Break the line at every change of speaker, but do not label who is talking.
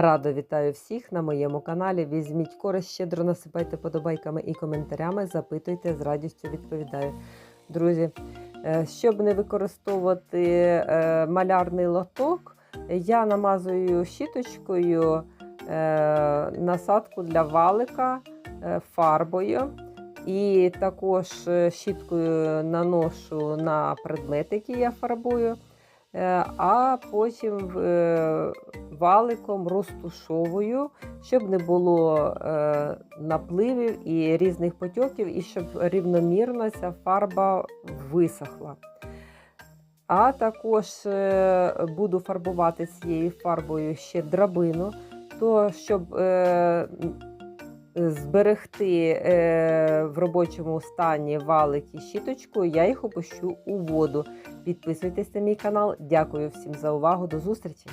Радо вітаю всіх на моєму каналі. Візьміть користь, щедро насипайте подобайками і коментарями, запитуйте, з радістю відповідаю. Друзі, е, щоб не використовувати е, малярний лоток, я намазую щіточкою е, насадку для валика фарбою. І також щіткою наношу на предмети, які я фарбую, а потім е, валиком розтушовую, щоб не було е, напливів і різних потьоків, і щоб рівномірно ця фарба висохла. А також е, буду фарбувати цією фарбою ще драбину, то щоб е, зберегти е, в робочому стані валик і щіточку, я їх опущу у воду. Підписуйтесь на мій канал. Дякую всім за увагу. До зустрічі!